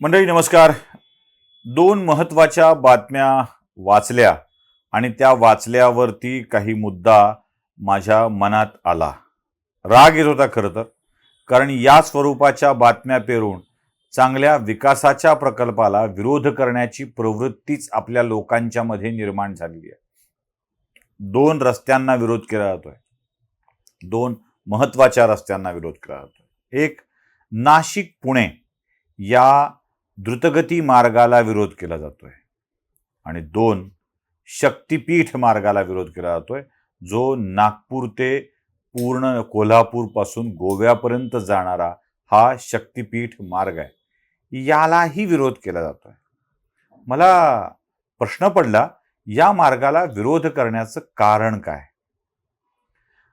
मंडळी नमस्कार. दोन महत्त्वाच्या बातम्या वाचल्या आणि त्या वाचल्यावरती काही मुद्दा माझ्या मनात आला. राग येत होता खरं तर कारण या स्वरूपाच्या बातम्या पेरून चांगल्या विकासाच्या प्रकल्पाला विरोध करण्याची प्रवृत्तीच आपल्या लोकांच्या मध्ये निर्माण झालेली आहे. दोन रस्त्यांना विरोध केला जातोय. दोन महत्त्वाच्या रस्त्यांना विरोध केला जातोय. एक नाशिक पुणे या द्रुतगती मार्गाला विरोध केला जातोय. आणि दोन शक्तिपीठ मार्गाला विरोध केला जातोय जो नागपूर ते पूर्ण कोल्हापूरपासून गोव्यापर्यंत जाणारा हा शक्तिपीठ मार्ग आहे. यालाही विरोध केला जातोय. मला प्रश्न पडला या मार्गाला विरोध करण्याचं कारण काय?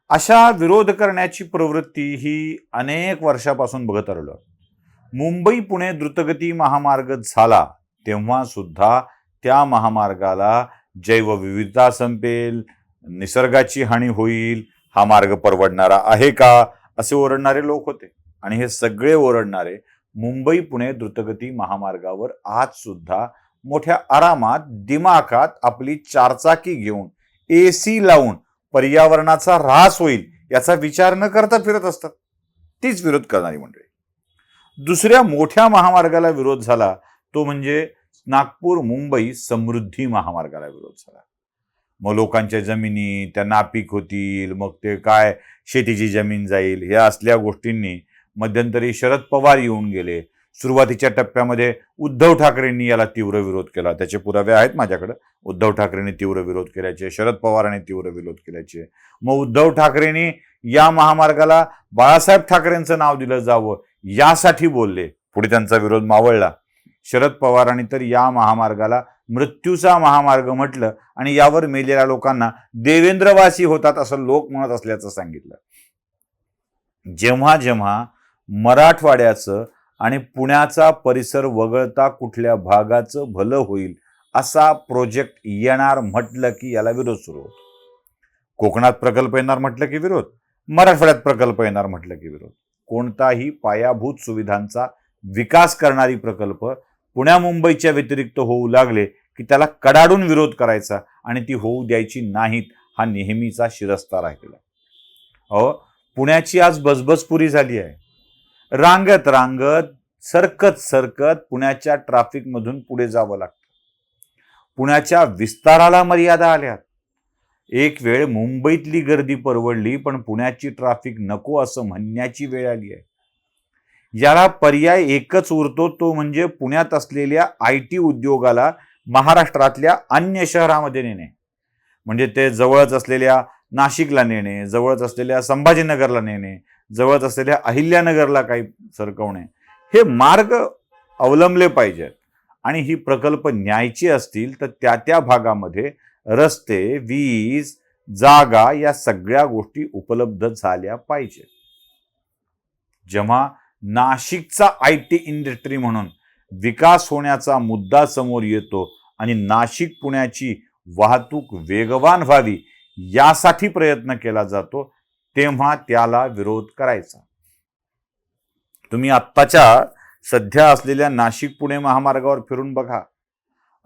अशा विरोध करण्याची प्रवृत्ती ही अनेक वर्षापासून बघत आलेलो मुंबई पुणे द्रुतगती महामार्ग झाला तेव्हा सुद्धा त्या महामार्गाला जैवविविधता संपेल निसर्गाची हानी होईल हा मार्ग परवडणारा आहे का असे ओरडणारे लोक होते. आणि हे सगळे ओरडणारे मुंबई पुणे द्रुतगती महामार्गावर आज सुद्धा मोठ्या आरामात दिमाखात आपली चारचाकी घेऊन ए सी लावून पर्यावरणाचा ऱ्हास होईल याचा विचार न करता फिरत असतात. तीच विरोध करणारी मंडळी. दुसऱ्या मोठ्या महामार्गाला विरोध झाला तो म्हणजे नागपूर मुंबई समृद्धी महामार्गाला विरोध झाला. मग लोकांच्या जमिनी त्या नापीक होतील मग ते काय शेतीची जमीन जाईल या असल्या गोष्टींनी मध्यंतरी शरद पवार येऊन गेले. सुरुवातीच्या टप्प्यामध्ये उद्धव ठाकरेंनी याला तीव्र विरोध केला. त्याचे पुरावे आहेत माझ्याकडं. उद्धव ठाकरेंनी तीव्र विरोध केल्याचे शरद पवारांनी तीव्र विरोध केल्याचे. मग उद्धव ठाकरेंनी या महामार्गाला बाळासाहेब ठाकरेंचं नाव दिलं जावं यासाठी बोलले. पुढे त्यांचा विरोध मावळला. शरद पवारांनी तर या महामार्गाला मृत्यूचा महामार्ग म्हटलं आणि यावर मेलेल्या लोकांना देवेंद्रवासी होतात असं लोक म्हणत असल्याचं सांगितलं. जेव्हा जेव्हा मराठवाड्याचं आणि पुण्याचा परिसर वगळता कुठल्या भागाचं भलं होईल असा प्रोजेक्ट येणार म्हटलं की याला विरोध सुरू होतो. कोकणात प्रकल्प येणार म्हटलं की विरोध. मराठवाड्यात प्रकल्प येणार म्हटलं की विरोध. कोणताही पायाभूत सुविधांचा विकास करणारी प्रकल्प पुण्या मुंबईच्या व्यतिरिक्त होऊ लागले की त्याला कडाडून विरोध करायचा आणि ती होऊ द्यायची नाहीत हा नेहमीचा शिरस्ता राहिलेला अहो पुण्याची आज बसबसपुरी झाली आहे. रांगत रांगत सरकत सरकत पुण्याच्या ट्रॅफिकमधून पुढे जावं लागतं. पुण्याच्या विस्ताराला मर्यादा आल्यात. एक वेळ मुंबईतली गर्दी परवडली पण पुण्याची ट्रॅफिक नको असं म्हणण्याची वेळ आली आहे. याला पर्याय एकच उरतो तो म्हणजे पुण्यात असलेल्या आय टी उद्योगाला महाराष्ट्रातल्या अन्य शहरामध्ये नेणे. म्हणजे ते जवळच असलेल्या नाशिकला नेणे जवळच असलेल्या संभाजीनगरला नेणे जवळच असलेल्या अहिल्यानगरला काही सरकवणे. हे मार्ग अवलंबले पाहिजेत. आणि ही प्रकल्प न्यायची असतील तर त्या त्या भागामध्ये रस्ते वीज जागा या सगळ्या गोष्टी उपलब्ध झाल्या पाहिजेत जेव्हा नाशिकचा आय टी इंडस्ट्री म्हणून विकास होण्याचा मुद्दा समोर येतो आणि नाशिक पुण्याची वाहतूक वेगवान व्हावी यासाठी प्रयत्न केला जातो तेव्हा त्याला विरोध करायचा. तुम्ही आत्ताच्या सध्या असलेल्या नाशिक पुणे महामार्गावर फिरून बघा.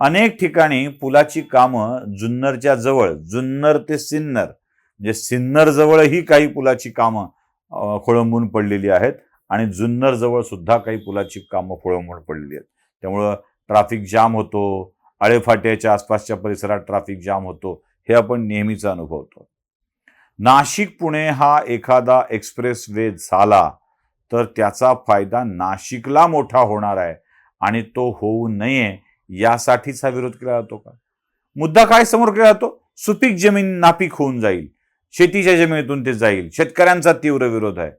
अनेक ठिकाणी पुलाची कामं जुन्नरच्या जवळ जुन्नर ते सिन्नर. म्हणजे सिन्नर जवळही काही पुलाची कामं खोळंबून पडलेली आहेत आणि जुन्नर जवळ सुद्धा काही पुलाची कामं खोळंबून पडलेली आहेत. त्यामुळं ट्रॅफिक जाम होतो आळेफाट्याच्या आसपासच्या परिसरात ट्रॅफिक जाम होतो हे आपण नेहमीचा अनुभवतो नाशिक पुणे हा एखादा एक्सप्रेस वे झाला तर त्याचा फायदा नाशिकला मोठा होणार आहे आणि तो होऊ नये यासाठीच हा विरोध केला जातो का? मुद्दा काय समोर केला जातो? सुपीक जमीन नापीक होऊन जाईल. शेतीच्या जमिनीतून ते जाईल. शेतकऱ्यांचा तीव्र विरोध आहे.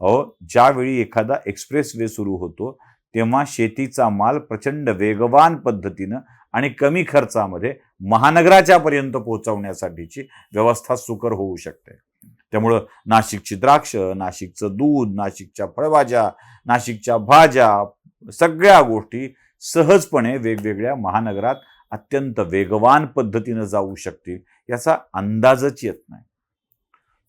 अहो ज्यावेळी एखादा एक्सप्रेस वे सुरू होतो तेव्हा शेतीचा माल प्रचंड वेगवान पद्धतीनं आणि कमी खर्चामध्ये महानगराच्या पर्यंत पोहोचवण्यासाठीची व्यवस्था सुकर होऊ शकते. त्यामुळं नाशिकची द्राक्ष नाशिकचं दूध नाशिकच्या फळभाज्या नाशिकच्या भाज्या सगळ्या गोष्टी सहजपणे वेगवेगळ्या महानगरात अत्यंत वेगवान पद्धतीनं जाऊ शकतील याचा अंदाजच येत नाही.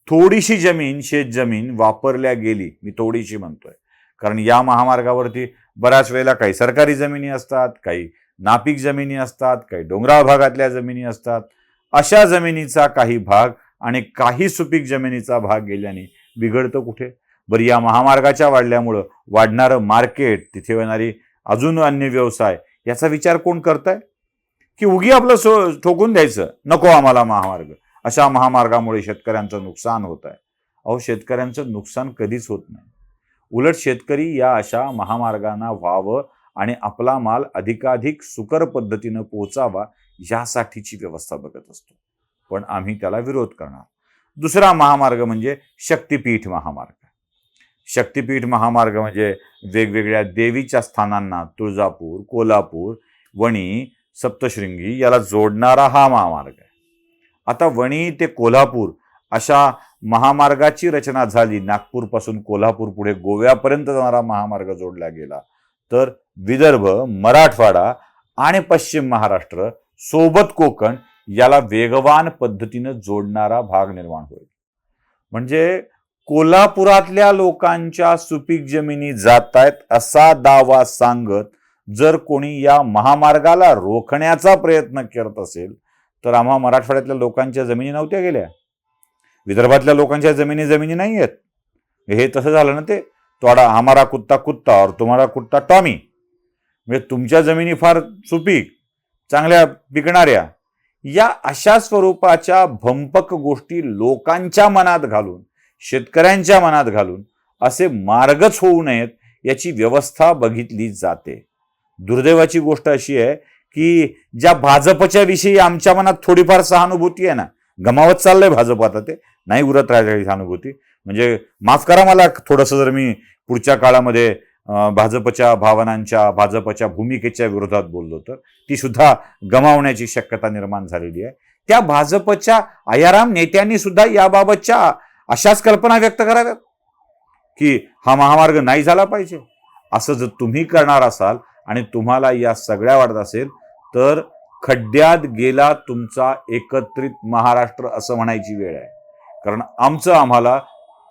थोडीशी जमीन शेत जमीन वापरल्या गेली मी थोडीशी म्हणतोय. कारण या महामार्गावरती बऱ्याच वेळेला काही सरकारी जमिनी असतात काही नापीक जमिनी असतात काही डोंगराळ भागातल्या जमिनी असतात. अशा जमिनीचा काही भाग आणि काही सुपीक जमिनीचा भाग गेल्याने बिघडतं कुठे? बरं या महामार्गाच्या वाढल्यामुळं वाढणारं मार्केट तिथे येणारी अजून अन्य व्यवसाय याचा विचार कोण करताय? की उगी आपलं सो ठोकून द्यायचं नको आम्हाला महामार्ग. अशा महामार्गामुळे शेतकऱ्यांचं नुकसान होत आहे अहो शेतकऱ्यांचं नुकसान कधीच होत नाही. उलट शेतकरी या अशा महामार्गांना व्हावं आणि आपला माल अधिकाधिक सुकर पद्धतीनं पोहोचावा यासाठीची व्यवस्था बघत असतो. पण आम्ही त्याला विरोध करणार. दुसरा महामार्ग म्हणजे शक्तिपीठ महामार्ग. शक्तिपीठ महामार्ग म्हणजे वेगवेगळ्या देवीच्या स्थानांना तुळजापूर कोल्हापूर वणी सप्तशृंगी याला जोडणारा हा महामार्ग आहे. आता वणी ते कोल्हापूर अशा महामार्गाची रचना झाली नागपूरपासून कोल्हापूर पुढे गोव्यापर्यंत जाणारा महामार्ग जोडला गेला तर विदर्भ मराठवाडा आणि पश्चिम महाराष्ट्र सोबत कोकण याला वेगवान पद्धतीनं जोडणारा भाग निर्माण होईल. म्हणजे कोल्हापुरातल्या लोकांच्या सुपीक जमिनी जात आहेत असा दावा सांगत जर कोणी या महामार्गाला रोखण्याचा प्रयत्न करत असेल तर आम्हा मराठवाड्यातल्या लोकांच्या जमिनी नव्हत्या गेल्या. विदर्भातल्या लोकांच्या जमिनी जमिनी नाही आहेत हे तसं झालं ना ते? तोडा हमारा कुत्ता कुत्ता और तुम्हारा कुत्ता टॉमी. म्हणजे तुमच्या जमिनी फार सुपीक चांगल्या पिकणाऱ्या. या अशा स्वरूपाच्या भंपक गोष्टी लोकांच्या मनात घालून शेतकऱ्यांच्या मनात घालून असे मार्गच होऊ नयेत याची व्यवस्था बघितली जाते. दुर्दैवाची गोष्ट अशी आहे की ज्या भाजपच्या विषयी आमच्या मनात थोडीफार सहानुभूती आहे ना गमावत चाललंय भाजप आता ते नाही उरत राहिलेली सहानुभूती. म्हणजे माफ करा मला थोडंसं जर मी पुढच्या काळामध्ये भाजपच्या भावनांच्या भाजपच्या भूमिकेच्या विरोधात बोललो तर ती सुद्धा गमावण्याची शक्यता निर्माण झालेली आहे. त्या भाजपच्या आयाराम नेत्यांनी सुद्धा याबाबतच्या अशाच कल्पना व्यक्त कराव्यात की हा महामार्ग नाही झाला पाहिजे. असं जर तुम्ही करणार असाल आणि तुम्हाला या सगळ्या वाटत असेल तर खड्ड्यात गेला तुमचा एकत्रित महाराष्ट्र असं म्हणायची वेळ आहे. कारण आमचं आम्हाला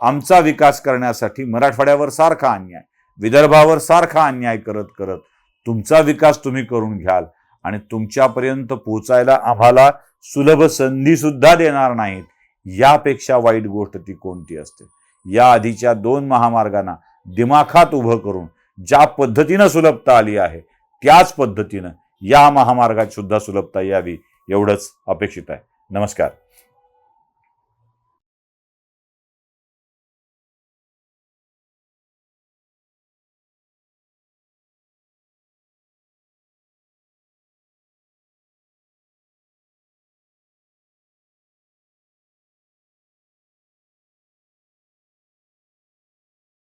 आमचा विकास करण्यासाठी मराठवाड्यावर सारखा अन्याय विदर्भावर सारखा अन्याय करत करत तुमचा विकास तुम्ही करून घ्याल आणि तुमच्यापर्यंत पोचायला आम्हाला सुलभ संधी सुद्धा देणार नाहीत. यापेक्षा वाईट गोष्ट ती कोणती असते? या आधीच्या दोन महामार्गांना दिमाखात उभं करून ज्या पद्धतीनं सुलभता आली आहे त्याच पद्धतीनं या महामार्गात सुद्धा सुलभता यावी एवढंच अपेक्षित आहे. नमस्कार.